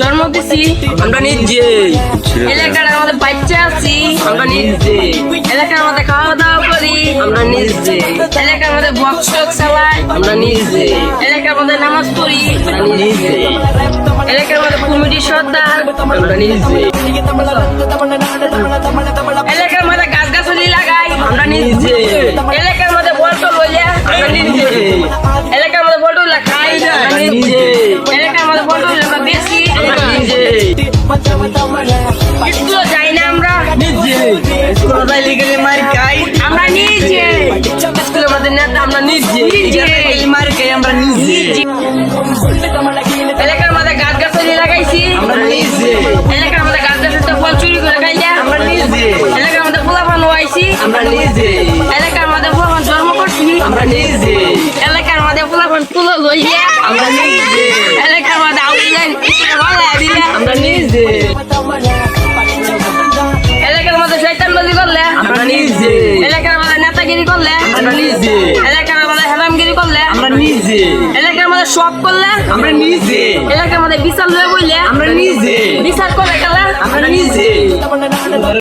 জন্ম দিছি আমরা নিজে আমাদের বাচ্চা আছি আমরা নিজে এলাকার মধ্যে খাওয়া দাওয়া করি আমরা নিজে এলাকার মধ্যে বক্স চালাই আমরা নিজে এলাকার মধ্যে নামাজ পড়ি আমরা নিজে এলাকার মধ্যে কমিটি সর্দার আমরা নিজে এলাকার মধ্যে গাছ গাছালি লাগাই আমরা নিজে এলাকার মধ্যে বলটো লইয়া আমরা নিজে স্কুলে যাই না আমরা। কোথায় লিখে মার খাই। আমরা নিজে। স্কুলের মধ্যে নেতা আমরা নিজে। মার খাই আমরা নিজে। এলাকার মধ্যে গাছ গাছালি লাগাইছি। আমরা নিজে। এলাকার মধ্যে গাছ গাছালিতে ফল চুরি করে খাইয়া আমরা নিজে। এলাকার মধ্যে ফুলাফান হওয়াইছি আমরা নিজে। এলাকার মধ্যে ফুলাফান জন্ম করছি। আমরা নিজে। এলাকার মধ্যে ফুলাফান তুলো লইয়া। আমরা নিজে। মধ্যে করলে? আমরা নিজে। এলাকার মধ্যে হেরামগিরি করলে? আমরা নিজে। এলাকার মধ্যে সব করলে? আমরা নিজে। এলাকার মধ্যে বিচার লয়ে বইলে? আমরা নিজে। বিচার করে